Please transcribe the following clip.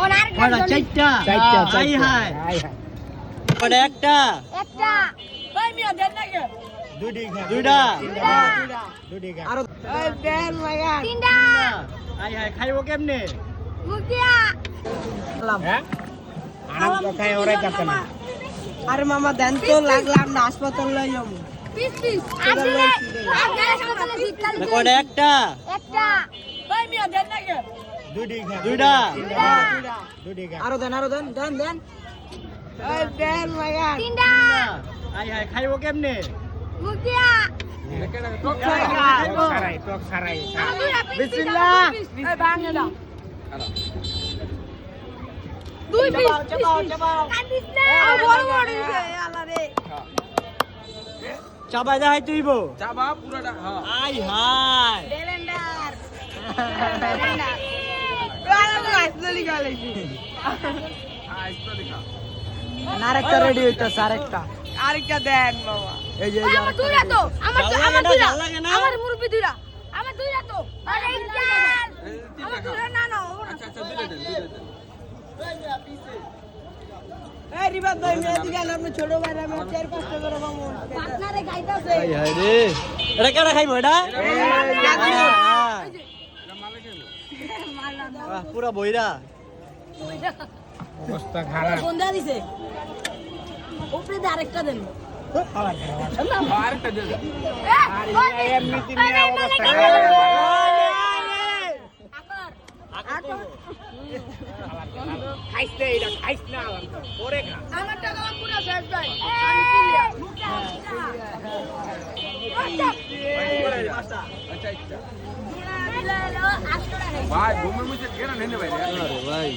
চারটা। চারটা high high high high একটা। একটা। ভাই মিয়া দেন না কে দুটি দুইটা। দুইটা। দুটি দেন লাগা তিনটা। হাই হাই খাইবো কেমনে? মুখ হ্যাঁ? আরাম তো খাই ওরাই যাচ্ছে না। আরে মামা দেন তো লাগলাম না হাসপাতাল লই যাব। Piece piece. আজকে আজকে হাসপাতালে শীতকাল একটা। একটা। ভাই মিয়া দেন না কে দুইটা। দুইটা। দুটি খা আরও দেন আরও দেন দেন দেন। দেন লাগা তিনটা। হাই হাই খাইবো কেমনে? মুখ দিয়া টক সারাই টক সারাই আমার দুইটা পিস। বিসমিল্লাহ। এই ভাঙে দাও দুই পিস চাবাও চাবাও কাটিস না বড় বড় আল্লাহ রে। চাবাই দেখাই তুইব। চাবা পুরোটা হ্যাঁ। High high blender. আরে আরেকটা রেডি হইতাছে আরেকটা আরেকটা দেন বাবা এই যে আমার দুইটা তো আমার আমার দুইটা ভালো লাগে না? আমার মুরব্বি দুইটা আমার দুইটা তো আরে ইন্টার এই তিনটা আমার দুইটা না না আচ্ছা আচ্ছা দুটো দেন দুটো দেন এই রিবাদ ভাই মেয়ে দিকে আপনি ছোট ভাই আমি চার পাঁচটা করে বামু পার্টনারে গাইতাছে হাই হাই রে এটা কেডা খাইবো এটা হাই, হাই। এটা মালে কেন বাহ, পুরা বইরা। অবস্থা খারাপ। বন্ধা দিছে। উপরে দিয়ে আরেকটা দেন। আরেকটা দেন এমনিতে নিয়ে অবস্থা খাইছে এটা খাইছ না পরে খা। আমার টাকা পুরো শেষ ভাই। আচ্ছা আচ্ছা। ভাই ঘুমের মধ্যে কেন নেই ভাই। ভাই